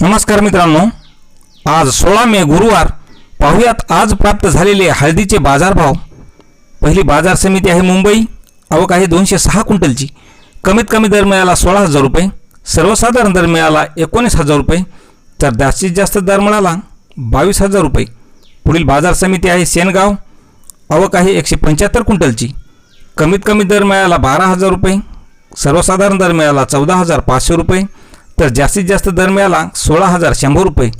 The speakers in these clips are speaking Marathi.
नमस्कार मित्रांनो आज सोळा मे गुरुवार. पाहुयात आज प्राप्त झालेले हळदीचे बाजारभाव. पहिली बाजार समिती आहे मुंबई आवक आहे दोनशे सहा क्विंटलची. कमीत कमी दर मिळाला सोळा हजार रुपये सर्वसाधारण दर मिळाला एकोणीस हजार रुपये तर जास्तीत जास्त दर मिळाला बावीस हजार रुपये. पुढील बाजार समिती आहे सेनगाव आवक आहे एकशे पंच्याहत्तर क्विंटलची. कमीत कमी दर मिळाला बारा हजार रुपये सर्वसाधारण दर मिळाला चौदा हजार पाचशे रुपये तर जास्तीत जास्त दर मिळाला सोळा हजार शंभर रुपये.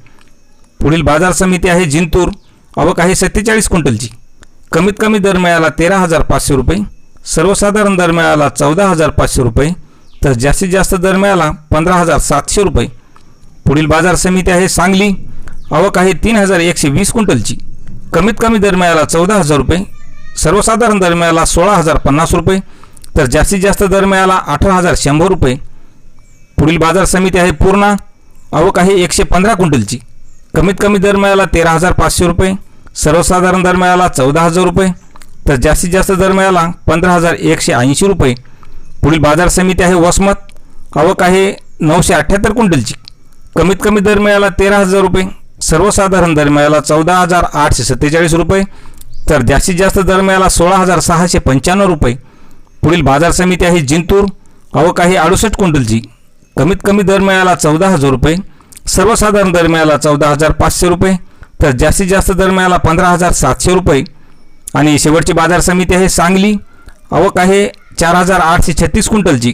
पुढील बाजार समिती आहे जिंतूर. आवक आहे सत्तेचाळीस क्विंटलची. कमीत कमी दर मिळाला तेरा हजार पाचशे रुपये. सर्वसाधारण दर मिळाला चौदा हजार पाचशे रुपये. तर जास्तीत जास्त दर मिळाला पंधरा हजार सातशे रुपये. पुढील बाजार समिती आहे सांगली. आवक आहे तीन हजार एकशे वीस क्विंटलची. कमीत कमी दर मिळाला चौदा हजार रुपये. सर्वसाधारण दर मिळाला सोळा हजार पन्नास रुपये. तर जास्तीत जास्त दर मिळाला अठरा हजार शंभर रुपये. पुढील बाजार समिती आहे पूर्णा. आवक आहे एकशे पंधरा क्विंटलची. कमीत कमी दर मिळाला तेरा हजार पाचशे रुपये. सर्वसाधारण दर मिळाला चौदा हजार रुपये. तर जास्तीत जास्त दर मिळाला पंधरा हजार एकशे ऐंशी रुपये. पुढील बाजार समिती आहे वसमत. आवक आहे नऊशे अठ्ठ्याहत्तर क्विंटलची. कमीत कमी दर मिळाला तेरा हजार रुपये. सर्वसाधारण दर मिळाला चौदा हजार आठशे सत्तेचाळीस रुपये. तर जास्तीत जास्त दर मिळाला सोळा हजार सहाशे पंच्याण्णव रुपये. पुढील बाजार समिती आहे जिंतूर. आवक आहे अडुसष्ट क्विंटलची. कमीत कमी दर मिळाला चौदा हजार रुपये सर्वसाधारण दर मिळाला चौदा हजार पाचशे रुपये तर जास्तीत जास्त दर मिळाला पंधरा हजार सातशे रुपये. आणि शेवटची बाजार समिती आहे सांगली. आवक आहे चार हजार आठशे छत्तीस क्विंटलची.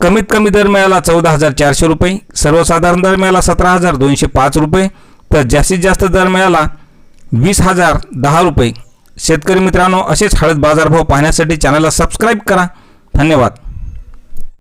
कमीत कमी दर मिळाला चौदा हजार चारशे रुपये सर्वसाधारण दर मिळाला सतरा हजार दोनशे पाच रुपये तर जास्तीत जास्त दर मिळाला वीस हजार दहा रुपये. शेतकरी मित्रांनो असेच हळद बाजारभाव पाहण्यासाठी चॅनलला सबस्क्राईब करा. धन्यवाद.